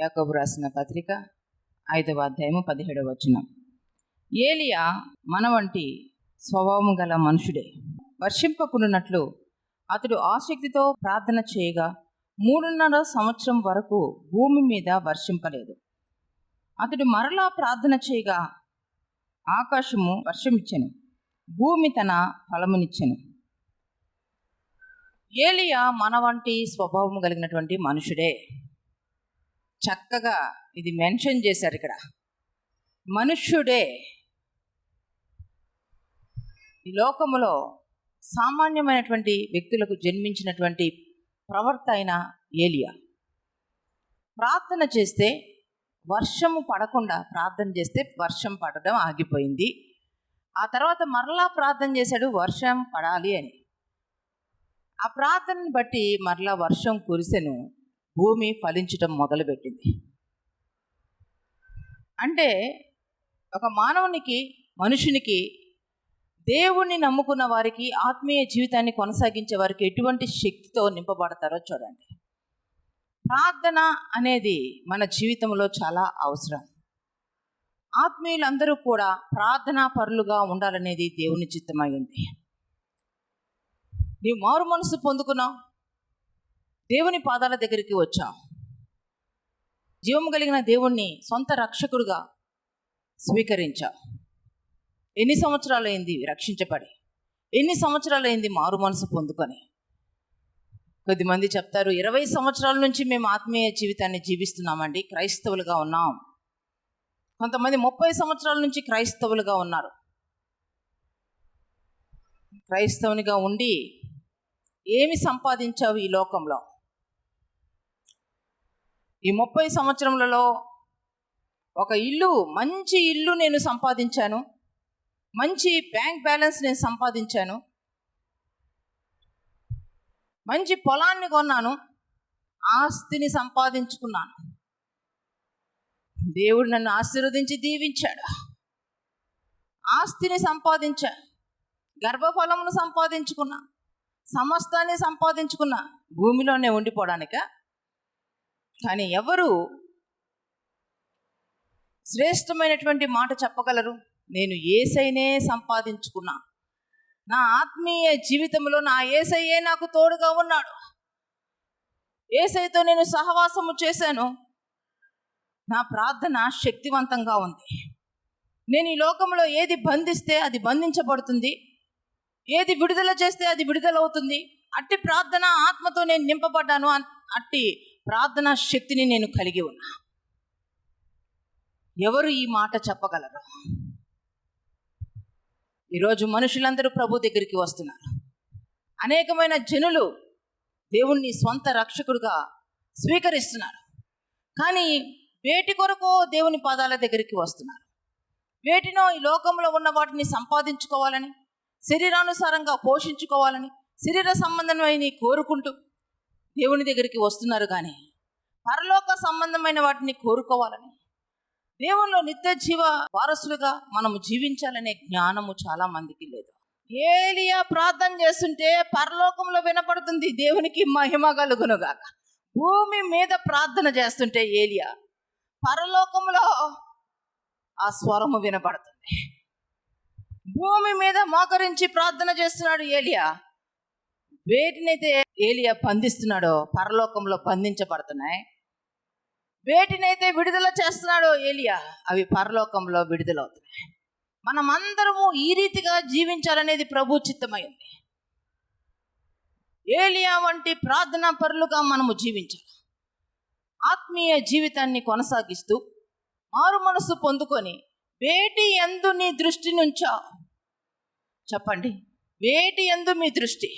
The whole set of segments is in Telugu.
యాకోబు రాసిన పత్రిక ఐదవ అధ్యాయము పదిహేడవ వచనం. ఏలియా మన వంటి స్వభావము గల మనుషుడే వర్షింపకున్నట్లు అతడు ఆసక్తితో ప్రార్థన చేయగా మూడున్నర సంవత్సరం వరకు భూమి మీద వర్షింపలేదు. అతడు మరలా ప్రార్థన చేయగా ఆకాశము వర్షమిచ్చెను భూమి తన ఫలమునిచ్చెను. ఏలియా మన వంటి స్వభావం కలిగినటువంటి మనుషుడే చక్కగా ఇది మెన్షన్ చేశారు ఇక్కడ. మనుష్యుడే ఈ లోకములో సామాన్యమైనటువంటి వ్యక్తులకు జన్మించినటువంటి ప్రవర్త అయిన ఏలియా. ప్రార్థన చేస్తే వర్షము పడకుండా ప్రార్థన చేస్తే వర్షం పడడం ఆగిపోయింది. ఆ తర్వాత మరలా ప్రార్థన చేశాడు వర్షం పడాలి అని. ఆ ప్రార్థనని బట్టి మరలా వర్షం కురిసెను. భూమి ఫలించటం మొదలుపెట్టింది. అంటే ఒక మానవునికి మనుషునికి దేవుణ్ణి నమ్ముకున్న వారికి ఆత్మీయ జీవితాన్ని కొనసాగించే వారికి ఎటువంటి శక్తితో నింపబడతారో చూడండి. ప్రార్థన అనేది మన జీవితంలో చాలా అవసరం. ఆత్మీయులందరూ కూడా ప్రార్థనా పరులుగా ఉండాలనేది దేవుని చిత్తమైంది. నీవు మారు మనసు పొందుకున్నావు. దేవుని పాదాల దగ్గరికి వచ్చాం. జీవం కలిగిన దేవుణ్ణి సొంత రక్షకుడుగా స్వీకరించాం. ఎన్ని సంవత్సరాలు అయింది రక్షించబడి? ఎన్ని సంవత్సరాలు అయింది మారు మనసు పొందుకొని? కొద్దిమంది చెప్తారు ఇరవై సంవత్సరాల నుంచి మేము ఆత్మీయ జీవితాన్ని జీవిస్తున్నామండి క్రైస్తవులుగా ఉన్నాం. కొంతమంది ముప్పై సంవత్సరాల నుంచి క్రైస్తవులుగా ఉన్నారు. క్రైస్తవునిగా ఉండి ఏమి సంపాదించావు ఈ లోకంలో? ఈ ముప్పై సంవత్సరములలో ఒక ఇల్లు మంచి ఇల్లు నేను సంపాదించాను. మంచి బ్యాంక్ బ్యాలెన్స్ నేను సంపాదించాను. మంచి పొలాన్ని కొన్నాను. ఆస్తిని సంపాదించుకున్నాను. దేవుడు నన్ను ఆశీర్వదించి దీవించాడు. ఆస్తిని సంపాదించా. గర్భఫలమును సంపాదించుకున్నా. సమస్తాన్ని సంపాదించుకున్నా. భూమిలోనే ఉండిపోవడానిక కానీ ఎవరు శ్రేష్టమైనటువంటి మాట చెప్పగలరు? నేను ఏసైనే సంపాదించుకున్నా. నా ఆత్మీయ జీవితంలో నా ఏసయ్యే నాకు తోడుగా ఉన్నాడు. ఏసైతో నేను సహవాసము చేశాను. నా ప్రార్థన శక్తివంతంగా ఉంది. నేను ఈ లోకంలో ఏది బంధిస్తే అది బంధించబడుతుంది. ఏది విడుదల చేస్తే అది విడుదలవుతుంది. అట్టి ప్రార్థన ఆత్మతో నేను నింపబడ్డాను. అట్టి ప్రార్థనా శక్తిని నేను కలిగి ఉన్నా. ఎవరు ఈ మాట చెప్పగలరు? ఈరోజు మనుషులందరూ ప్రభు దగ్గరికి వస్తున్నారు. అనేకమైన జనులు దేవుణ్ణి స్వంత రక్షకుడుగా స్వీకరిస్తున్నారు. కానీ వేటి కొరకు దేవుని పాదాల దగ్గరికి వస్తున్నారు? వేటినో ఈ లోకంలో ఉన్న వాటిని సంపాదించుకోవాలని శరీరానుసారంగా పోషించుకోవాలని శరీర సంబంధమైన కోరుకుంటూ దేవుని దగ్గరికి వస్తున్నారు కానీ పరలోక సంబంధమైన వాటిని కోరుకోవాలని దేవునిలో నిత్య జీవ వారసులుగా మనము జీవించాలనే జ్ఞానము చాలా మందికి లేదు. ఏలియా ప్రార్థన చేస్తుంటే పరలోకంలో వినపడుతుంది దేవునికి మహిమ కలుగునుగాక భూమి మీద ప్రార్థన చేస్తుంటే ఏలియా పరలోకంలో ఆ స్వరము వినపడుతుంది. భూమి మీద మోకరించి ప్రార్థన చేస్తున్నాడు ఏలియా. వేటినైతే ఏలియా బంధిస్తున్నాడో పరలోకంలో బంధించబడుతున్నాయి వేటినైతే విడుదల చేస్తున్నాడో ఏలియా అవి పరలోకంలో విడుదలవుతున్నాయి. మనమందరము ఈ రీతిగా జీవించాలనేది ప్రభు చిత్తమైంది ఏలియా వంటి ప్రార్థనా పరులుగా మనము జీవించాలి. ఆత్మీయ జీవితాన్ని కొనసాగిస్తూ మారు మనసు పొందుకొని వేటి ఎందు నీ దృష్టి నుంచో చెప్పండి వేటి ఎందు మీ దృష్టి?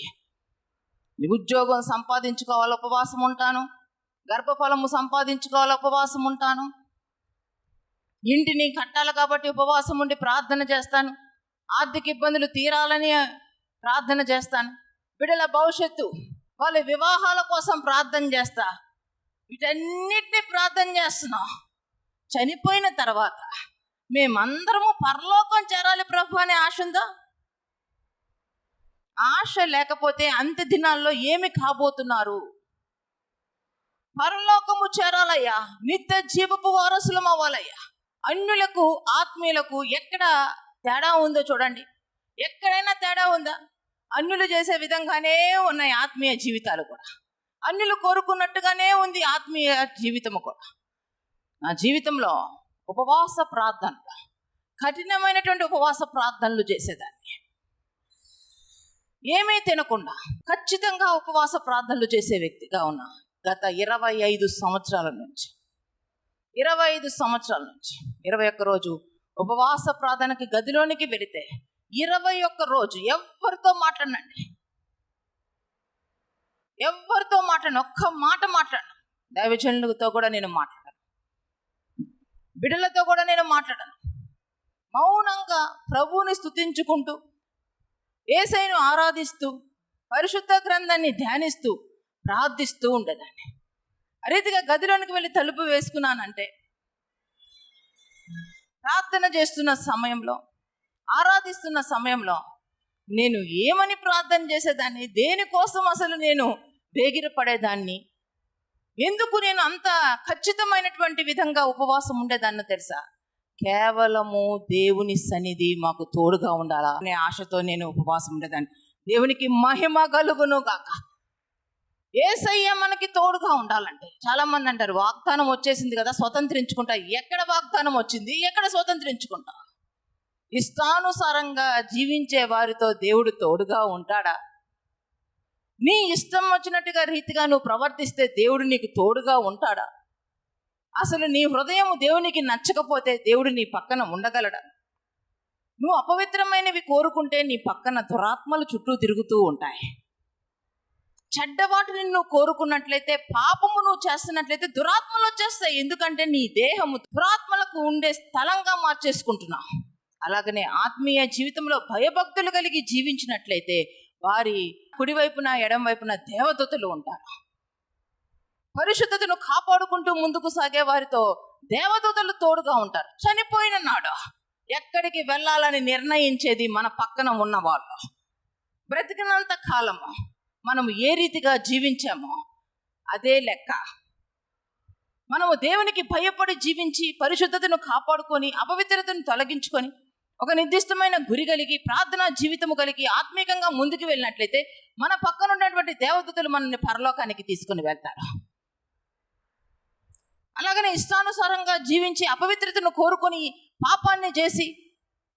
ఉద్యోగం సంపాదించుకోవాలి ఉపవాసం ఉంటాను. గర్భఫలము సంపాదించుకోవాలి ఉపవాసం ఉంటాను. ఇంటిని కట్టాలి కాబట్టి ఉపవాసం ఉండి ప్రార్థన చేస్తాను. ఆర్థిక ఇబ్బందులు తీరాలని ప్రార్థన చేస్తాను. బిడల భవిష్యత్తు వాళ్ళ వివాహాల కోసం ప్రార్థన చేస్తా. వీటన్నిటిని ప్రార్థన చేస్తున్నాం. చనిపోయిన తర్వాత మేమందరము పరలోకం చేరాలి ప్రభు అనే ఆశ ఉందా? ఆశ లేకపోతే అంత్య దినాల్లో ఏమి కాబోతున్నారు? పరలోకము చేరాలయ్యా. నిత్య జీవపు వారసులం అవ్వాలయ్యా. అన్యులకు ఆత్మీయులకు ఎక్కడ తేడా ఉందో చూడండి. ఎక్కడైనా తేడా ఉందా? అన్యులు చేసే విధంగానే ఉన్నాయి ఆత్మీయ జీవితాలు కూడా. అన్యులు కోరుకున్నట్టుగానే ఉంది ఆత్మీయ జీవితము కూడా. నా జీవితంలో ఉపవాస ప్రార్థన కఠినమైనటువంటి ఉపవాస ప్రార్థనలు చేసేదాన్ని. ఏమీ తినకుండా ఖచ్చితంగా ఉపవాస ప్రార్థనలు చేసే వ్యక్తిగా ఉన్నా గత ఇరవై ఐదు సంవత్సరాల నుంచి ఇరవై ఐదు సంవత్సరాల నుంచి ఇరవై ఒక్క రోజు ఉపవాస ప్రార్థనకి గదిలోనికి వెళితే ఇరవై ఒక్క రోజు ఎవరితో మాట్లాడండి ఎవరితో మాట్లాడిన ఒక్క మాట మాట్లాడను. దైవజనులతో కూడా నేను మాట్లాడను. బిడ్డలతో కూడా నేను మాట్లాడను. మౌనంగా ప్రభువుని స్తుతించుకుంటూ ఏసైను ఆరాధిస్తూ పరిశుద్ధ గ్రంథాన్ని ధ్యానిస్తూ ప్రార్థిస్తూ ఉండేదాన్ని. ఆ రీతిగా గదిలోనికి వెళ్ళి తలుపు వేసుకున్నానంటే ప్రార్థన చేస్తున్న సమయంలో ఆరాధిస్తున్న సమయంలో నేను ఏమని ప్రార్థన చేసేదాన్ని? దేనికోసం అసలు నేను బేగిరపడేదాన్ని ఎందుకు నేను అంత ఖచ్చితమైనటువంటి విధంగా ఉపవాసం ఉండేదాన్ని తెలుసా? కేవలము దేవుని సన్నిధి మాకు తోడుగా ఉండాలా అనే ఆశతో నేను ఉపవాసం ఉండేదాన్ని. దేవునికి మహిమ కలుగును గాక. ఏసయ్య మనకి తోడుగా ఉండాలంటే చాలా మంది అంటారు వాగ్దానం వచ్చేసింది కదా స్వతంత్రించుకుంటా. ఎక్కడ వాగ్దానం వచ్చింది? ఎక్కడ స్వతంత్రించుకుంటా? ఇష్టానుసారంగా జీవించే వారితో దేవుడు తోడుగా ఉంటాడా? నీ ఇష్టం వచ్చినట్టుగా రీతిగా నువ్వు ప్రవర్తిస్తే దేవుడు నీకు తోడుగా ఉంటాడా? అసలు నీ హృదయం దేవునికి నచ్చకపోతే దేవుడు నీ పక్కన ఉండగలడా? నువ్వు అపవిత్రమైనవి కోరుకుంటే నీ పక్కన దురాత్మలు చుట్టూ తిరుగుతూ ఉంటాయి. చెడ్డవాటిని నువ్వు కోరుకున్నట్లయితే పాపము నువ్వు చేస్తున్నట్లయితే దురాత్మలు వచ్చేస్తాయి. ఎందుకంటే నీ దేహము దురాత్మలకు ఉండే స్థలంగా మార్చేసుకుంటున్నావు. అలాగనే ఆత్మీయ జీవితంలో భయభక్తులు కలిగి జీవించినట్లయితే వారి కుడివైపున ఎడం వైపున దేవదూతలు ఉంటారు. పరిశుద్ధతను కాపాడుకుంటూ ముందుకు సాగే వారితో దేవదూతలు తోడుగా ఉంటారు. చనిపోయిన నాడు ఎక్కడికి వెళ్ళాలని నిర్ణయించేది మన పక్కన ఉన్న వాళ్ళు బ్రతికినంత కాలము మనము ఏ రీతిగా జీవించామో అదే లెక్క. మనము దేవునికి భయపడి జీవించి పరిశుద్ధతను కాపాడుకొని అపవిత్రతను తొలగించుకొని ఒక నిర్దిష్టమైన గురి కలిగి ప్రార్థనా జీవితము కలిగి ఆత్మీయంగా ముందుకు వెళ్ళినట్లయితే మన పక్కన ఉన్నటువంటి దేవదూతలు మనల్ని పరలోకానికి తీసుకుని వెళ్తారు. అలాగనే ఇష్టానుసారంగా జీవించి అపవిత్రతను కోరుకొని పాపాన్ని చేసి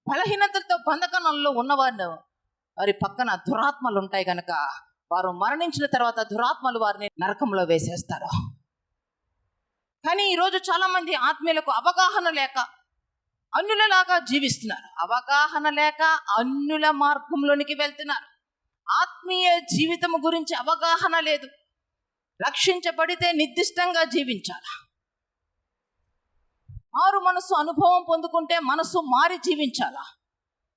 బలహీనతలతో బంధకణంలో ఉన్నవారు వారి పక్కన దురాత్మలు ఉంటాయి కనుక వారు మరణించిన తర్వాత దురాత్మలు వారిని నరకంలో వేసేస్తారు. కానీ ఈరోజు చాలామంది ఆత్మీయులకు అవగాహన లేక అన్యులలాగా జీవిస్తున్నారు. అవగాహన లేక అన్యుల మార్గంలోనికి వెళ్తున్నారు. ఆత్మీయ జీవితం గురించి అవగాహన లేదు. రక్షించబడితే నిర్దిష్టంగా జీవించాలి? మారు మనసు అనుభవం పొందుకుంటే మనసు మారి జీవించాలా?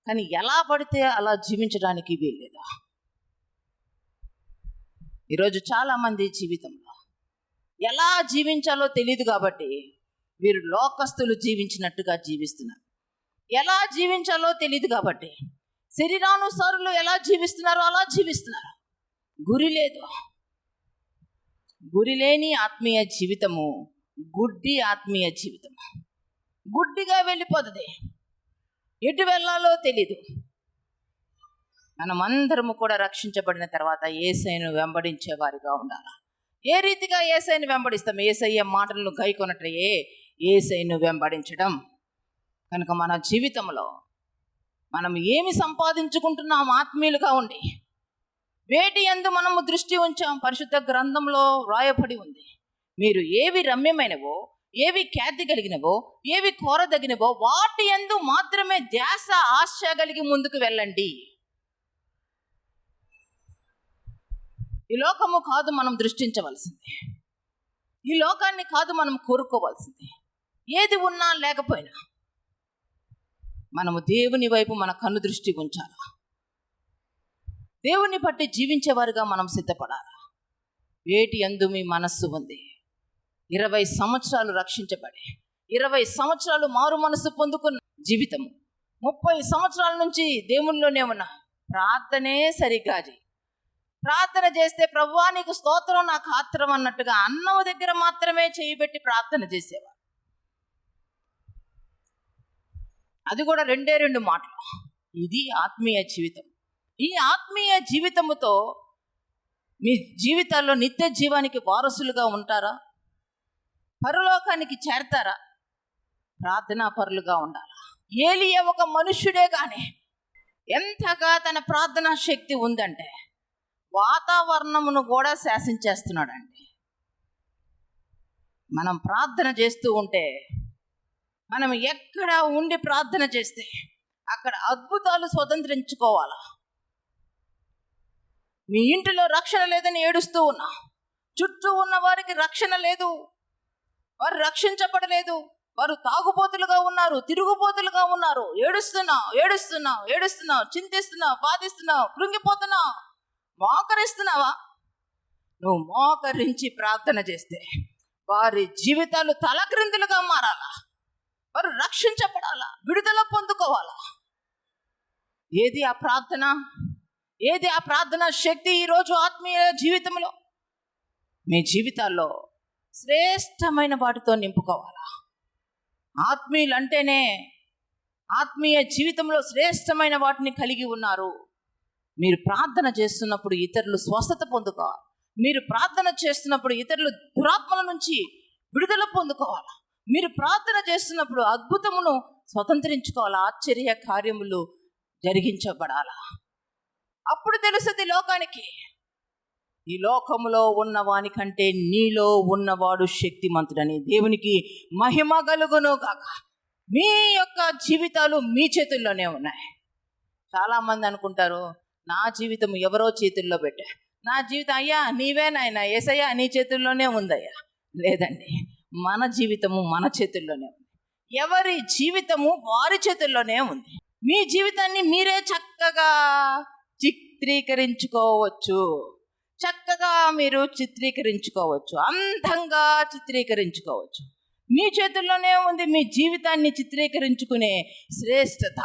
కానీ ఎలా పడితే అలా జీవించడానికి వీల్లేదా? ఈరోజు చాలామంది జీవితంలో ఎలా జీవించాలో తెలియదు కాబట్టి వీరు లోకస్తులు జీవించినట్టుగా జీవిస్తున్నారు. ఎలా జీవించాలో తెలియదు కాబట్టి శరీరానుసారులు ఎలా జీవిస్తున్నారో అలా జీవిస్తున్నారు. గురి లేదు. గురి లేని ఆత్మీయ జీవితము గుడ్డి ఆత్మీయ జీవితము. గుడ్డిగా వెళ్ళిపోతుంది. ఎటు వెళ్ళాలో తెలీదు. మనమందరము కూడా రక్షించబడిన తర్వాత ఏసైను వెంబడించే వారిగా ఉండాలి. ఏ రీతిగా ఏసైను వెంబడిస్తాం? ఏసయ్య మాటలను గైకొనట్లయే ఏసైను వెంబడించడం. కనుక మన జీవితంలో మనం ఏమి సంపాదించుకుంటున్నాం? ఆత్మీయులుగా ఉండి. వేటి ఎందు మనము దృష్టి ఉంచాం? పరిశుద్ధ గ్రంథంలో వ్రాయబడి ఉంది. మీరు ఏవి రమ్యమైనవో ఏవి ఖ్యాతి కలిగినవో ఏవి కోరదగినవో వాటి ఎందు మాత్రమే ధ్యాస ఆశ కలిగి ముందుకు వెళ్ళండి. ఈ లోకము కాదు మనం దృష్టించవలసింది. ఈ లోకాన్ని కాదు మనం కోరుకోవాల్సింది. ఏది ఉన్నా లేకపోయినా మనము దేవుని వైపు మన కన్ను దృష్టి ఉంచాలా? దేవుని బట్టి జీవించేవారుగా మనం సిద్ధపడాలా? వేటి ఎందు మీ మనస్సు ఉంది. ఇరవై సంవత్సరాలు రక్షించబడే ఇరవై సంవత్సరాలు మారు మనసు పొందుకున్న జీవితం ముప్పై సంవత్సరాల నుంచి దేవునిలోనే ఉన్న ప్రార్థనే సరిగ్గా చేయి ప్రార్థన చేస్తే ప్రభువా నీకు స్తోత్రం నాకు ఆత్రం అన్నట్టుగా అన్నవ దగ్గర మాత్రమే చేయబెట్టి ప్రార్థన చేసేవాడు అది కూడా రెండే రెండు మాటలు. ఇది ఆత్మీయ జీవితం. ఈ ఆత్మీయ జీవితముతో మీ జీవితాల్లో నిత్య జీవానికి వారసులుగా ఉంటారా? పరలోకానికి చేరతారా? ప్రార్థనా పరులుగా ఉండాలా? ఏలియ ఒక మనుష్యుడే కానీ ఎంతగా తన ప్రార్థనా శక్తి ఉందంటే వాతావరణమును కూడా శాసించేస్తున్నాడండి. మనం ప్రార్థన చేస్తూ ఉంటే మనం ఎక్కడ ఉండి ప్రార్థన చేస్తే అక్కడ అద్భుతాలు స్వతంత్రించుకోవాలా? మీ ఇంటిలో రక్షణ లేదని ఏడుస్తూ ఉన్నా చుట్టూ ఉన్న వారికి రక్షణ లేదు వారు రక్షించబడలేదు. వారు తాగుబోతులుగా ఉన్నారు తిరుగుబోతులుగా ఉన్నారు. ఏడుస్తున్నావు ఏడుస్తున్నావు ఏడుస్తున్నావు చింతిస్తున్నావు బాధిస్తున్నావు కృంగిపోతున్నావు మోకరిస్తున్నావా? నువ్వు మోకరించి ప్రార్థన చేస్తే వారి జీవితాలు తలక్రిందులుగా మారాలా? వారు రక్షించబడాలా? విడుదల పొందుకోవాలా? ఏది ఆ ప్రార్థన? ఏది ఆ ప్రార్థన శక్తి ఈరోజు ఆత్మీయ జీవితంలో? మీ జీవితాల్లో శ్రేష్టమైన వాటితో నింపుకోవాలా? ఆత్మీయులు అంటేనే ఆత్మీయ జీవితంలో శ్రేష్టమైన వాటిని కలిగి ఉన్నారు. మీరు ప్రార్థన చేస్తున్నప్పుడు ఇతరులు స్వస్థత పొందుకోవాలి. మీరు ప్రార్థన చేస్తున్నప్పుడు ఇతరులు దురాత్మల నుంచి విడుదల పొందుకోవాలి? మీరు ప్రార్థన చేస్తున్నప్పుడు అద్భుతమును స్వతంత్రించుకోవాలి? ఆశ్చర్య కార్యములు జరిగించబడాలా? అప్పుడు తెలుస్తుంది లోకానికి ఈ లోకములో ఉన్నవాని కంటే నీలో ఉన్నవాడు శక్తిమంతుడని దేవునికి మహిమ కలుగును కాక మీ యొక్క జీవితాలు మీ చేతుల్లోనే ఉన్నాయి. చాలామంది అనుకుంటారు నా జీవితం ఎవరో చేతుల్లో పెట్టా. నా జీవితం అయ్యా నీవే నాయన ఏసయ్యా నీ చేతుల్లోనే ఉందయ్యా. లేదండి మన జీవితము మన చేతుల్లోనే ఉంది. ఎవరి జీవితము వారి చేతుల్లోనే ఉంది. మీ జీవితాన్ని మీరే చక్కగా చిత్రీకరించుకోవచ్చు. చక్కగా మీరు చిత్రీకరించుకోవచ్చు. అందంగా చిత్రీకరించుకోవచ్చు. మీ చేతుల్లోనే ఉంది మీ జీవితాన్ని చిత్రీకరించుకునే శ్రేష్టత.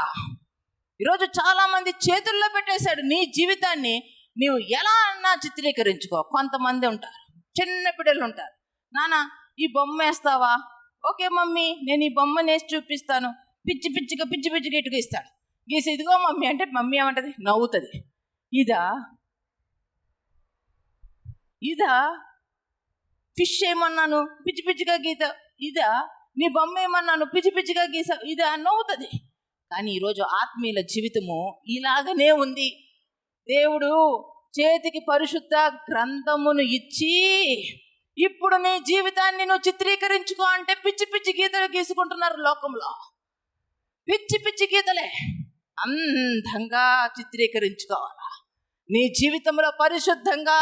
ఈరోజు చాలామంది చేతుల్లో పెట్టేశాడు నీ జీవితాన్ని. నీవు ఎలా అన్నా చిత్రీకరించుకో. కొంతమంది ఉంటారు. చిన్న బిడ్డలు ఉంటారు. నానా ఈ బొమ్మ వేస్తావా? ఓకే మమ్మీ నేను ఈ బొమ్మ నేసి చూపిస్తాను. పిచ్చి పిచ్చిగా పిచ్చి పిచ్చిగా ఇటుగా ఇస్తాడు. గీసి ఇదిగో మమ్మీ అంటే మమ్మీ ఏమంటది? నవ్వుతుంది. ఇదా ఇదా ఫిష్ ఏమన్నాను? పిచ్చి పిచ్చిగా గీత. ఇదా నీ బొమ్మ ఏమన్నాను? పిచ్చి పిచ్చిగా గీసా ఇదా నవ్వుతుంది కానీ ఈరోజు ఆత్మీయుల జీవితము ఇలాగనే ఉంది. దేవుడు చేతికి పరిశుద్ధ గ్రంథమును ఇచ్చి ఇప్పుడు నీ జీవితాన్ని నువ్వు చిత్రీకరించుకో అంటే పిచ్చి పిచ్చి గీతలు గీసుకుంటున్నారు లోకంలో. పిచ్చి పిచ్చి గీతలే. అందంగా చిత్రీకరించుకోవాలా? నీ జీవితంలో పరిశుద్ధంగా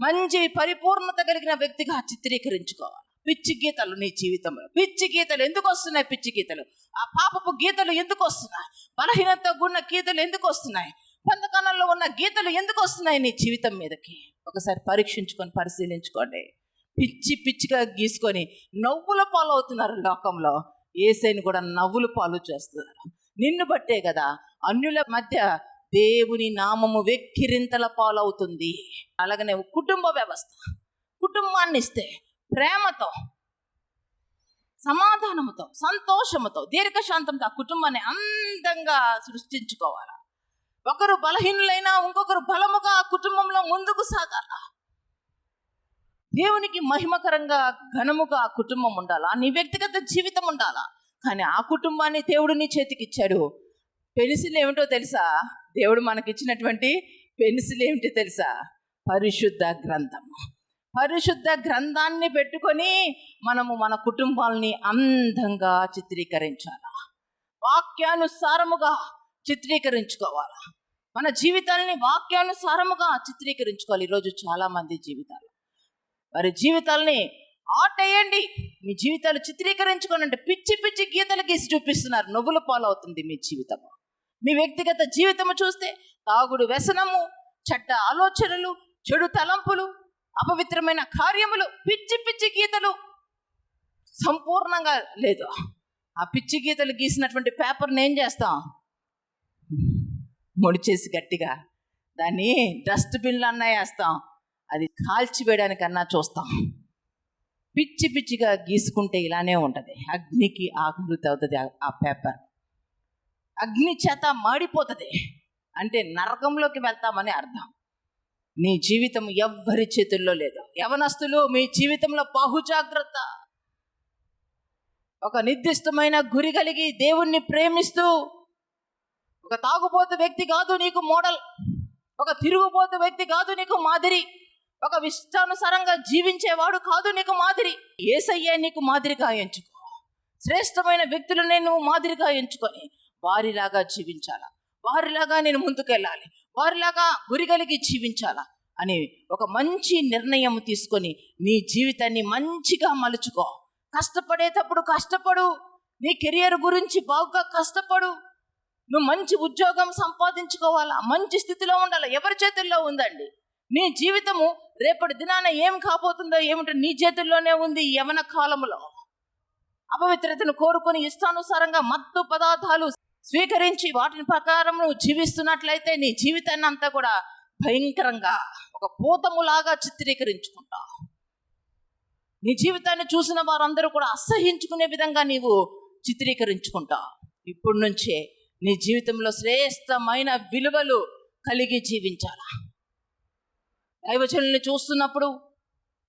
మంచి పరిపూర్ణత కలిగిన వ్యక్తిగా చిత్రీకరించుకోవాలి. పిచ్చి గీతలు నీ జీవితంలో. పిచ్చి గీతలు ఎందుకు వస్తున్నాయి? పిచ్చి గీతలు. ఆ పాపపు గీతలు ఎందుకు వస్తున్నాయి? బలహీనత గున్న గీతలు ఎందుకు వస్తున్నాయి? పొందకణంలో ఉన్న గీతలు ఎందుకు వస్తున్నాయి నీ జీవితం మీదకి? ఒకసారి పరీక్షించుకొని పరిశీలించుకోండి. పిచ్చి పిచ్చిగా గీసుకొని నవ్వుల పాలు అవుతున్నారు లోకంలో. ఏసైని కూడా నవ్వుల పాలు చేస్తున్నారు. నిన్ను బట్టే కదా అన్యుల మధ్య దేవుని నామము వెక్కిరింతల పాలవుతుంది. అలాగనే కుటుంబ వ్యవస్థ కుటుంబాన్ని ఇస్తే ప్రేమతో సమాధానముతో సంతోషముతో దీర్ఘశాంతంతో ఆ కుటుంబాన్ని అందంగా సృష్టించుకోవాలా? ఒకరు బలహీనులైనా ఇంకొకరు బలముగా ఆ కుటుంబంలో ముందుకు సాగాల? దేవునికి మహిమకరంగా ఘనముగా ఆ కుటుంబం ఉండాలా? నీ వ్యక్తిగత జీవితం ఉండాలా? కానీ ఆ కుటుంబాన్ని దేవుడు నీ చేతికి ఇచ్చాడు పెన్సిల్ ఏమిటో తెలుసా? దేవుడు మనకిచ్చినటువంటి పెన్సిల్ ఏమిటి తెలుసా? పరిశుద్ధ గ్రంథము పరిశుద్ధ గ్రంథాన్ని పెట్టుకొని మనము మన కుటుంబాలని అందంగా చిత్రీకరించాలా? వాక్యానుసారముగా చిత్రీకరించుకోవాలా? మన జీవితాలని వాక్యానుసారముగా చిత్రీకరించుకోవాలి. ఈరోజు చాలామంది జీవితాలు. వారి జీవితాలని అయ్యండి మీ జీవితాలు చిత్రీకరించుకోనంటే పిచ్చి పిచ్చి గీతలు గీసి చూపిస్తున్నారు. నవ్వుల పాలవుతుంది మీ జీవితము. మీ వ్యక్తిగత జీవితము చూస్తే తాగుడు వ్యసనము చెడ్డ ఆలోచనలు చెడు తలంపులు అపవిత్రమైన కార్యములు పిచ్చి పిచ్చి గీతలు. సంపూర్ణంగా లేదు. ఆ పిచ్చి గీతలు గీసినటువంటి పేపర్ని ఏం చేస్తాం? ముడిచేసి గట్టిగా దాన్ని డస్ట్బిన్లు అన్నా వేస్తాం. అది కాల్చివేయడానికన్నా చూస్తాం. పిచ్చి పిచ్చిగా గీసుకుంటే ఇలానే ఉంటుంది. అగ్నికి ఆకృతి అవుతుంది ఆ- ఆ పేపర్. అగ్ని చేత మాడిపోతుంది అంటే నరకంలోకి వెళ్తామని అర్థం. నీ జీవితం ఎవ్వరి చేతుల్లో లేదు. యవనస్తులు మీ జీవితంలో బహుజాగ్రత్త. ఒక నిర్దిష్టమైన గురి కలిగి దేవుణ్ణి ప్రేమిస్తూ ఒక తాగుబోతు వ్యక్తి కాదు నీకు మోడల్. ఒక తిరుగుబోతు వ్యక్తి కాదు నీకు మాదిరి. ఒక విష్టానుసారంగా జీవించేవాడు కాదు నీకు మాదిరి. ఏసయ్యా నీకు మాదిరిగా ఎంచుకో. శ్రేష్టమైన వ్యక్తులనే నువ్వు మాదిరిగా ఎంచుకొని వారిలాగా జీవించాలా? వారిలాగా నేను ముందుకెళ్ళాలి. వారిలాగా గురి కలిగి జీవించాలా? అని ఒక మంచి నిర్ణయం తీసుకొని నీ జీవితాన్ని మంచిగా మలుచుకో. కష్టపడేటప్పుడు కష్టపడు. నీ కెరియర్ గురించి బాగా కష్టపడు. నువ్వు మంచి ఉద్యోగం సంపాదించుకోవాలా? మంచి స్థితిలో ఉండాలా? ఎవరి చేతుల్లో ఉందండి? నీ జీవితము రేపటి దినాన ఏం కాబోతుందో ఏమిటో నీ చేతుల్లోనే ఉంది యవన కాలంలో. అపవిత్రతను కోరుకొని ఇష్టానుసారంగా మత్తు పదార్థాలు స్వీకరించి వాటిని ప్రకారం నువ్వు జీవిస్తున్నట్లయితే నీ జీవితాన్ని అంతా కూడా భయంకరంగా ఒక భూతములాగా చిత్రీకరించుకుంటావు నీ జీవితాన్ని చూసిన వారందరూ కూడా అసహించుకునే విధంగా నీవు చిత్రీకరించుకుంటావు ఇప్పటి నుంచే నీ జీవితంలో శ్రేష్టమైన విలువలు కలిగి జీవించాలా? దైవజనుల్ని చూస్తున్నప్పుడు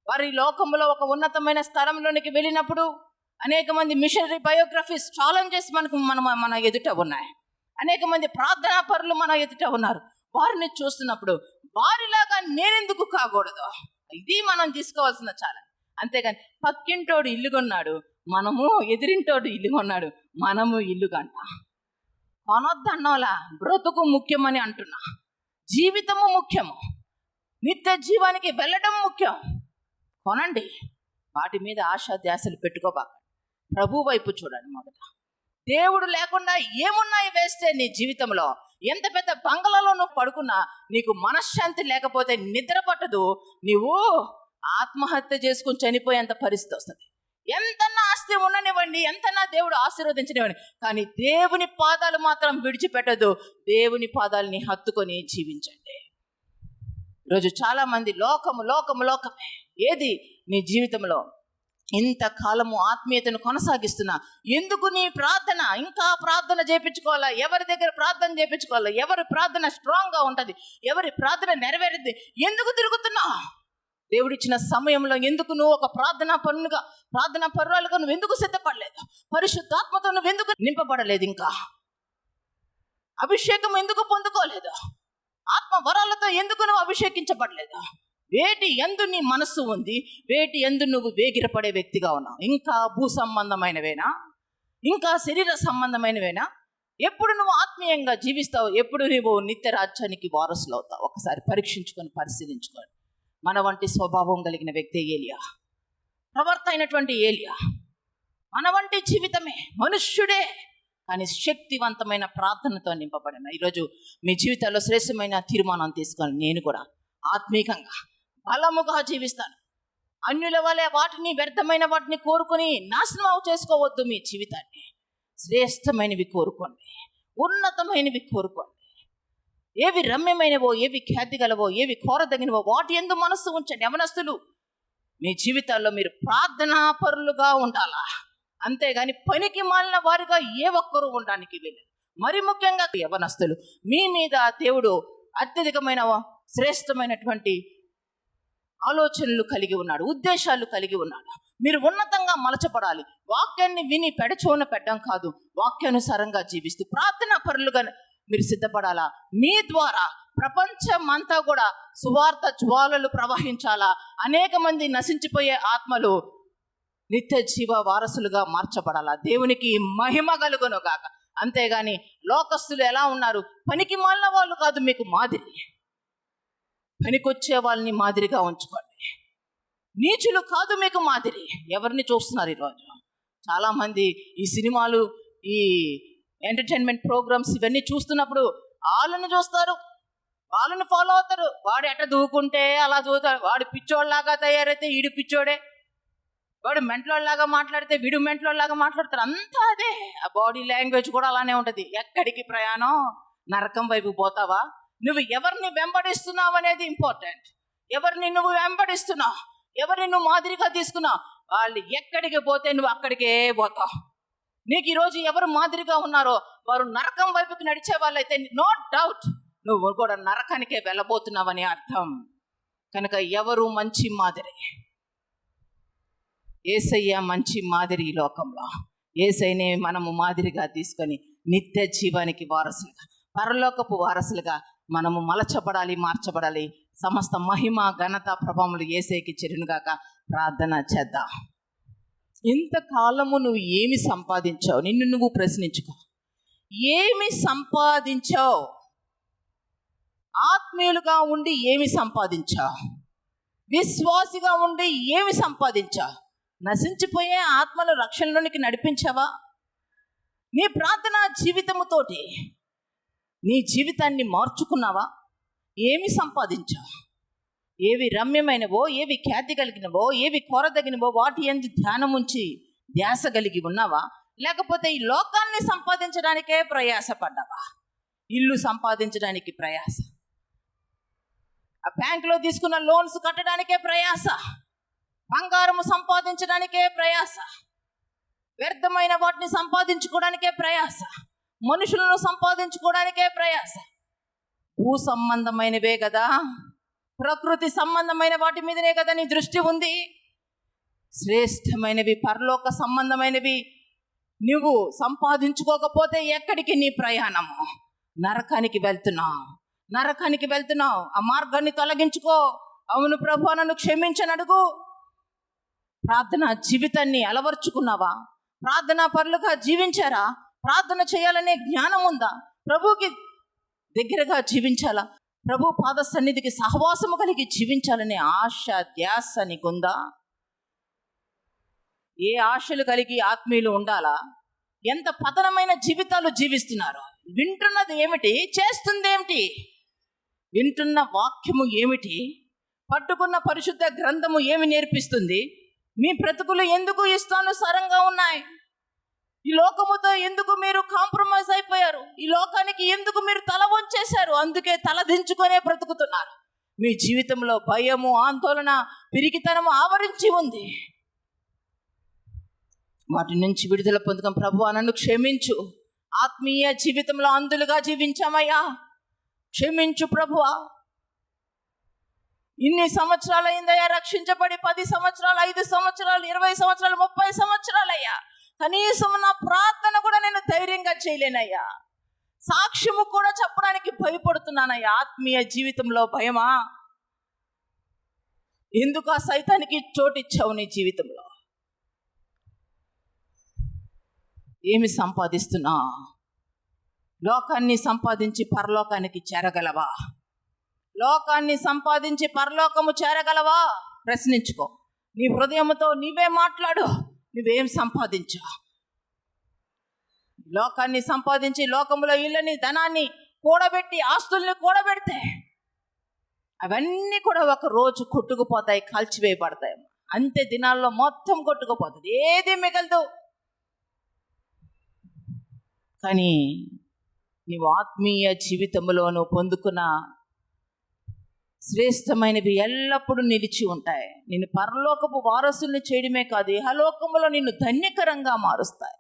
వారి లోకంలో ఒక ఉన్నతమైన స్థలంలోనికి వెళ్ళినప్పుడు అనేక మంది మిషనరీ బయోగ్రఫీస్ ఛాలెంజెస్ మనకు మన మన ఎదుట ఉన్నాయి. అనేక మంది ప్రార్థనా పరులు మన ఎదుట ఉన్నారు. వారిని చూస్తున్నప్పుడు వారిలాగా నేనెందుకు కాకూడదు? ఇది మనం తీసుకోవాల్సిన ఛాలెంజ్ అంతేగాని పక్కింటోడు ఇల్లు కొన్నాడు మనము ఎదిరింటోడు ఇల్లు కొన్నాడు మనము ఇల్లు కంట. కొనొద్దన్నోలా బ్రతుకు ముఖ్యమని అంటున్నా. జీవితము ముఖ్యము. నిత్య జీవానికి వెళ్ళడం ముఖ్యం. కొనండి. వాటి మీద ఆశా ధ్యాసలు పెట్టుకోబాక ప్రభు వైపు చూడండి మొదట. దేవుడు లేకుండా ఏమున్నాయి వేస్తే నీ జీవితంలో? ఎంత పెద్ద బంగళలో నువ్వు పడుకున్నా నీకు మనశ్శాంతి లేకపోతే నిద్ర పట్టదు. నీవు ఆత్మహత్య చేసుకుని చనిపోయేంత పరిస్థితి వస్తుంది. ఎంతన్నా ఆస్తి ఉండనివ్వండి ఎంతన్నా దేవుడు ఆశీర్వదించనివ్వండి కానీ దేవుని పాదాలు మాత్రం విడిచిపెట్టదు. దేవుని పాదాలని హత్తుకొని జీవించండి. ఈరోజు చాలామంది లోకము లోకము లోకమే. ఏది? నీ జీవితంలో ఇంతకాలము ఆత్మీయతను కొనసాగిస్తున్నా. ఎందుకు నీ ప్రార్థన? ఇంకా ప్రార్థన చేపించుకోవాలా? ఎవరి దగ్గర ప్రార్థన చేపించుకోవాలా? ఎవరి ప్రార్థన స్ట్రాంగ్గా ఉంటుంది? ఎవరి ప్రార్థన నెరవేరుద్ది? ఎందుకు తిరుగుతున్నా? దేవుడిచ్చిన సమయంలో ఎందుకు నువ్వు ఒక ప్రార్థన పనులుగా ప్రార్థన పర్వాలుగా నువ్వు ఎందుకు సిద్ధపడలేదు? పరిశుద్ధాత్మతో నువ్వు ఎందుకు నింపబడలేదు ఇంకా? అభిషేకం ఎందుకు పొందుకోలేదు? ఆత్మ వరాలతో ఎందుకు నువ్వు అభిషేకించబడలేదు? వేటి ఎందు నీ మనస్సు ఉంది వేటి ఎందు నువ్వు వేగిరపడే వ్యక్తిగా ఉన్నావు. ఇంకా భూ సంబంధమైనవేనా? ఇంకా శరీర సంబంధమైనవేనా? ఎప్పుడు నువ్వు ఆత్మీయంగా జీవిస్తావు ఎప్పుడు నువ్వు నిత్య రాజ్యానికి వారసులు అవుతావు ఒకసారి పరీక్షించుకొని పరిశీలించుకొని. మన వంటి స్వభావం కలిగిన వ్యక్తి ఏలియా. ప్రవర్త అయినటువంటి ఏలియా. మన వంటి జీవితమే మనుష్యుడే కానీ శక్తివంతమైన ప్రార్థనతో నింపబడిన. ఈరోజు మీ జీవితంలో శ్రేష్టమైన తీర్మానం తీసుకొని నేను కూడా ఆత్మీకంగా బలముగా జీవిస్తాను. అన్యుల వలె వాటిని వ్యర్థమైన వాటిని కోరుకొని నాశనం చేసుకోవద్దు మీ జీవితాన్ని. శ్రేష్టమైనవి కోరుకోండి. ఉన్నతమైనవి కోరుకోండి. ఏవి రమ్యమైనవో ఏవి ఖ్యాతి గలవో ఏవి కోరదగినవో వాటి ఎందు మనస్సు ఉంచండి. యవనస్తులు మీ జీవితాల్లో మీరు ప్రార్థనాపరులుగా ఉండాలా? అంతేగాని పనికి మాలిన వారిగా ఏ ఒక్కరూ ఉండడానికి వెళ్ళదు మరి ముఖ్యంగా యవనస్తులు మీ మీద దేవుడు అత్యధికమైన శ్రేష్టమైనటువంటి ఆలోచనలు కలిగి ఉన్నాడు ఉద్దేశాలు కలిగి ఉన్నాడు. మీరు ఉన్నతంగా మలచబడాలి. వాక్యాన్ని విని పెడచోన పెట్టడం కాదు వాక్యానుసారంగా జీవిస్తూ ప్రార్థనా పరులుగా మీరు సిద్ధపడాలా? మీ ద్వారా ప్రపంచం అంతా కూడా సువార్త జ్వాలలు ప్రవహించాలా? అనేక మంది నశించిపోయే ఆత్మలు నిత్య జీవ వారసులుగా మార్చబడాలా? దేవునికి మహిమ కలుగును గాక అంతేగాని లోకస్తులు ఎలా ఉన్నారు? పనికి మాలిన వాళ్ళు కాదు మీకు మాదిరి. పనికొచ్చే వాళ్ళని మాదిరిగా ఉంచుకోండి. నీచులు కాదు మీకు మాదిరి. ఎవరిని చూస్తున్నారు ఈరోజు? చాలామంది ఈ సినిమాలు ఈ ఎంటర్టైన్మెంట్ ప్రోగ్రామ్స్ ఇవన్నీ చూస్తున్నప్పుడు వాళ్ళని చూస్తారు. వాళ్ళని ఫాలో అవుతారు. వాడు ఎట దూకుంటే అలా చూస్తారు వాడు పిచ్చోళ్ళలాగా తయారైతే ఈడు పిచ్చోడే. వాడు మెంట్లోలాగా మాట్లాడితే వీడు మెంట్లోలాగా మాట్లాడతారు. అంతా అదే. ఆ బాడీ లాంగ్వేజ్ కూడా అలానే ఉంటుంది. ఎక్కడికి ప్రయాణం? నరకం వైపు పోతావా? నువ్వు ఎవరిని వెంబడిస్తున్నావు అనేది ఇంపార్టెంట్. ఎవరిని నువ్వు వెంబడిస్తున్నావు? ఎవరిని నువ్వు మాదిరిగా తీసుకున్నావు? వాళ్ళు ఎక్కడికి పోతే నువ్వు అక్కడికే పోతావు. నీకు ఈరోజు ఎవరు మాదిరిగా ఉన్నారో వారు నరకం వైపుకి నడిచే వాళ్ళైతే నో డౌట్ నువ్వు కూడా నరకానికే వెళ్ళబోతున్నావని అర్థం. కనుక ఎవరు మంచి మాదిరి? ఏసయ్య మంచి మాదిరి ఈ లోకంలో. ఏసైనే మనము మాదిరిగా తీసుకొని నిత్య జీవానికి వారసులుగా. పరలోకపు వారసులుగా మనము మలచబడాలి మార్చబడాలి. సమస్త మహిమ ఘనత ప్రభావములు ఏసేకి చెరునుగాక ప్రార్థన చేద్దాం. ఇంతకాలము నువ్వు ఏమి సంపాదించావు? నిన్ను నువ్వు ప్రశ్నించుకో. ఏమి సంపాదించావు? ఆత్మీయులుగా ఉండి ఏమి సంపాదించావు? విశ్వాసిగా ఉండి ఏమి సంపాదించావు? నశించిపోయే ఆత్మను రక్షణలోనికి నడిపించావా? నీ ప్రార్థన జీవితముతోటి నీ జీవితాన్ని మార్చుకున్నావా? ఏమి సంపాదించావు? ఏవి రమ్యమైనవో ఏవి ఖ్యాతి కలిగినవో ఏవి కోరదగినవో వాటి ఎందు ధ్యానం ఉంచి ధ్యాస కలిగి ఉన్నావా? లేకపోతే ఈ లోకాన్ని సంపాదించడానికే ప్రయాసపడ్డావా? ఇల్లు సంపాదించడానికి ప్రయాస. ఆ బ్యాంకులో తీసుకున్న లోన్స్ కట్టడానికే ప్రయాస. బంగారము సంపాదించడానికే ప్రయాస. వ్యర్థమైన వాటిని సంపాదించుకోవడానికే ప్రయాస. మనుషులను సంపాదించుకోవడానికే ప్రయాస. భూ సంబంధమైనవే కదా. ప్రకృతి సంబంధమైన వాటి మీదనే కదా నీ దృష్టి ఉంది. శ్రేష్టమైనవి పరలోక సంబంధమైనవి నువ్వు సంపాదించుకోకపోతే ఎక్కడికి నీ ప్రయాణము? నరకానికి వెళ్తున్నావు. నరకానికి వెళ్తున్నావు. ఆ మార్గాన్ని తొలగించుకో. అవును ప్రభు నన్ను క్షమించని అడుగు. ప్రార్థన జీవితాన్ని అలవర్చుకున్నావా? ప్రార్థన పరులుగా జీవించారా? ప్రార్థన చేయాలనే జ్ఞానం ఉందా? ప్రభుకి దగ్గరగా జీవించాలా? ప్రభు పాద సన్నిధికి సహవాసము కలిగి జీవించాలనే ఆశ ధ్యాస నీకుందా ఏ ఆశలు కలిగి ఆత్మీయులు ఉండాలా? ఎంత పతనమైన జీవితాలు జీవిస్తున్నారు? వింటున్నది ఏమిటి? చేస్తుంది ఏమిటి? వింటున్న వాక్యము ఏమిటి? పట్టుకున్న పరిశుద్ధ గ్రంథము ఏమి నేర్పిస్తుంది? మీ బ్రతుకులు ఎందుకు ఇష్టానుసారంగా ఉన్నాయి? ఈ లోకముతో ఎందుకు మీరు కాంప్రమైజ్ అయిపోయారు? ఈ లోకానికి ఎందుకు మీరు తల వంచేశారు? అందుకే తల దించుకొనే బ్రతుకుతున్నారు. మీ జీవితంలో భయము ఆందోళన పిరికితనము ఆవరించి ఉంది. వాటి నుంచి విడుదల పొందుకం ప్రభు నన్ను క్షమించు. ఆత్మీయ జీవితంలో అందులుగా జీవించామయ్యా. క్షమించు ప్రభువా. ఇన్ని సంవత్సరాలు అయిందయ్యా రక్షించబడి పది సంవత్సరాలు ఐదు సంవత్సరాలు ఇరవై సంవత్సరాలు ముప్పై సంవత్సరాలయ్యా. కనీసం నా ప్రార్థన కూడా నేను ధైర్యంగా చేయలేనయ్యా. సాక్ష్యము కూడా చెప్పడానికి భయపడుతున్నానయ్యా. ఆత్మీయ జీవితంలో భయమా? ఎందుకు ఆ సైతానికి చోటిచ్చావు నీ జీవితంలో? ఏమి సంపాదిస్తున్నా? లోకాన్ని సంపాదించి పరలోకానికి చేరగలవా? లోకాన్ని సంపాదించి పరలోకము చేరగలవా? ప్రశ్నించుకో. నీ హృదయంతో నీవే మాట్లాడు. నువ్వేం సంపాదించా? లోకాన్ని సంపాదించి లోకంలో ఇళ్ళని ధనాన్ని కూడబెట్టి ఆస్తుల్ని కూడబెడితే అవన్నీ కూడా ఒక రోజు కొట్టుకుపోతాయి కాల్చివేయబడతాయి. అంతే దినాల్లో మొత్తం కొట్టుకుపోతుంది. ఏది మిగలదు. కానీ నీవు ఆత్మీయ జీవితంలో నువ్వు పొందుకున్న శ్రేష్టమైనవి ఎల్లప్పుడూ నిలిచి ఉంటాయి. నిన్ను పరలోకపు వారసుల్ని చేయడమే కాదు ఇహలోకములో నిన్ను ధన్యకరంగా మారుస్తాయి.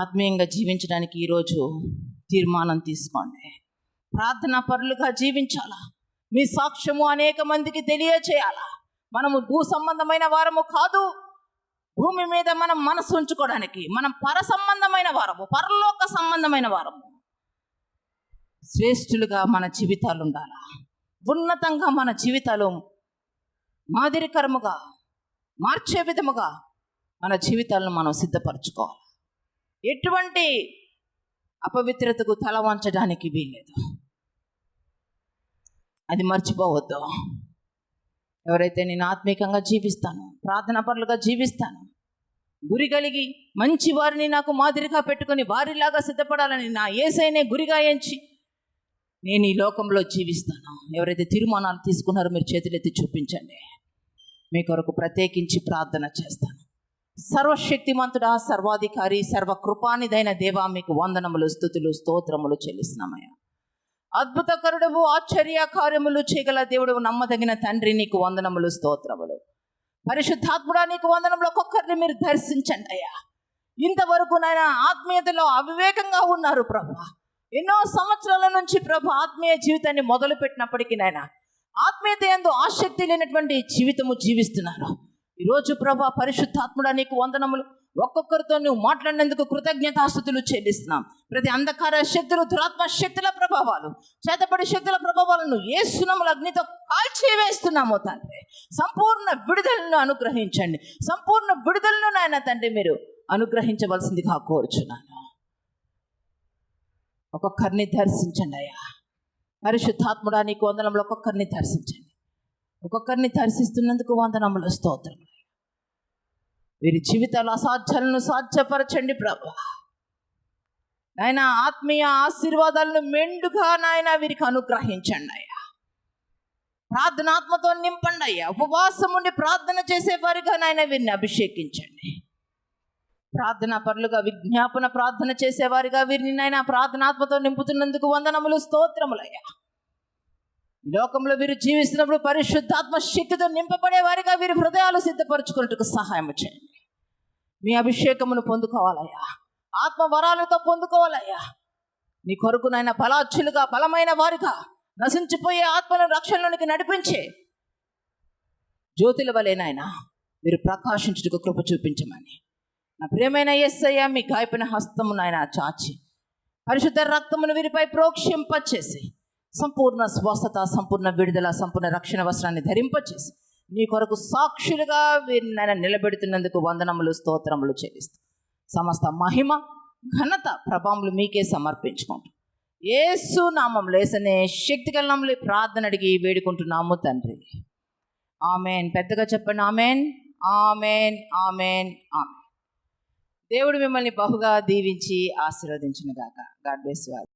ఆత్మీయంగా జీవించడానికి ఈరోజు తీర్మానం తీసుకోండి. ప్రార్థనా పరులుగా జీవించాలా? మీ సాక్ష్యము అనేక మందికి తెలియచేయాలా? మనము భూ సంబంధమైన వారము కాదు. భూమి మీద మనం మనసు ఉంచుకోవడానికి మనం పర సంబంధమైన వారము పరలోక సంబంధమైన వారము. శ్రేష్ఠులుగా మన జీవితాలు ఉండాలా? ఉన్నతంగా మన జీవితాలు మాదిరికరముగా మార్చే విధముగా మన జీవితాలను మనం సిద్ధపరచుకోవాలి. ఎటువంటి అపవిత్రతకు తల వంచడానికి వీల్లేదు. అది మర్చిపోవద్దు. ఎవరైతే నేను ఆత్మీకంగా జీవిస్తాను ప్రార్థన పరులుగా జీవిస్తాను గురి కలిగి మంచి వారిని నాకు మాదిరిగా పెట్టుకొని వారిలాగా సిద్ధపడాలని నా ఏసైనే గురిగా ఎంచి నేను ఈ లోకంలో జీవిస్తాను. ఎవరైతే తీర్మానాలు తీసుకున్నారో మీరు చేతులెత్తి చూపించండి. మీ కొరకు ప్రత్యేకించి ప్రార్థన చేస్తాను. సర్వశక్తిమంతుడా సర్వాధికారి సర్వకృపానిదైన దేవా మీకు వందనములు స్థుతులు స్తోత్రములు చెల్లిస్తున్నామయ్యా. అద్భుతకరుడవు ఆశ్చర్య కార్యములు చేయగల దేవుడు నమ్మదగిన తండ్రి నీకు వందనములు స్తోత్రములు. పరిశుద్ధాత్ముడా నీకు వందనములు ఒక్కొక్కరిని మీరు దర్శించండి అయ్యా. ఇంతవరకు నాయన ఆత్మీయతలో అవివేకంగా ఉన్నారు ప్రభా. ఎన్నో సంవత్సరాల నుంచి ప్రభు ఆత్మీయ జీవితాన్ని మొదలు పెట్టినప్పటికీ నాయన ఆత్మీయత ఎందు ఆసక్తి లేనటువంటి జీవితము జీవిస్తున్నారు. ఈరోజు ప్రభా పరిశుద్ధాత్ముడా నీకు వందనములు. ఒక్కొక్కరితో నువ్వు మాట్లాడినందుకు కృతజ్ఞతాస్థుతులు చెల్లిస్తున్నాం. ప్రతి అంధకార శక్తులు దురాత్మ శక్తుల ప్రభావాలు చేతపడి శక్తుల ప్రభావాలను ఏ సునముల అగ్నితో కాల్చివేస్తున్నామో తండ్రి. సంపూర్ణ విడుదలను అనుగ్రహించండి. సంపూర్ణ విడుదలను నాయన తండ్రి మీరు అనుగ్రహించవలసిందిగా కోరుచున్నాను. ఒక్కొక్కరిని దర్శించండి అయ్యా. పరిశుద్ధాత్ముడా నీకు వందనములు ఒక్కొక్కరిని దర్శించండి. ఒక్కొక్కరిని దర్శిస్తున్నందుకు వందనములు స్తోత్రములు వీరి జీవితాల అసాధ్యాలను సాధ్యపరచండి ప్రభా. నాయన ఆత్మీయ ఆశీర్వాదాలను మెండుగా నాయన వీరికి అనుగ్రహించండి అయ్యా. ప్రార్థనాత్మతో నింపండి అయ్యా. ఉపవాసం ఉండి ప్రార్థన చేసేవారిగా నాయన వీరిని అభిషేకించండి. ప్రార్థన పరులుగా విజ్ఞాపన ప్రార్థన చేసేవారిగా వీరిని నాయన. ప్రార్థనాత్మతో నింపుతున్నందుకు వందనములు స్తోత్రములయ్యా. ఈ లోకంలో వీరు జీవిస్తున్నప్పుడు పరిశుద్ధాత్మ శక్తితో నింపబడేవారిగా వీరి హృదయాలు సిద్ధపరచుకున్నట్టుకు సహాయం చేయండి. మీ అభిషేకమును పొందుకోవాలయ్యా. ఆత్మ వరాలతో పొందుకోవాలయ్యా. నీ కొరకునైనా బలాచ్యులుగా బలమైన వారిగా నశించిపోయే ఆత్మను రక్షణలోనికి నడిపించే జ్యోతుల వలెనైనా మీరు ప్రకాశించుటకు కృప చూపించమని నా ప్రియమైన ఎస్ఐ మీ గాయపైన హస్తము నాయన చాచి. పరిశుద్ధ రక్తమును వీరిపై ప్రోక్షింపచేసి సంపూర్ణ స్వస్థత సంపూర్ణ విడుదల సంపూర్ణ రక్షణ వస్త్రాన్ని ధరింపచేసి నీ కొరకు సాక్షులుగా వీరిని నాయన నిలబెడుతున్నందుకు వందనములు స్తోత్రములు చెల్లిస్తూ సమస్త మహిమ ఘనత ప్రభావములు మీకే సమర్పించుకుంటూ ఏసు నామం లేసనే శక్తి కలనములు ప్రార్థన అడిగి వేడుకుంటున్నాము తండ్రి. ఆమెన్. పెద్దగా చెప్పండి ఆమెన్. Amen amen amen. దేవుడు మిమ్మల్ని బహుగా దీవించి ఆశీర్వదించును గాక. గాడ్ బ్లెస్ వారు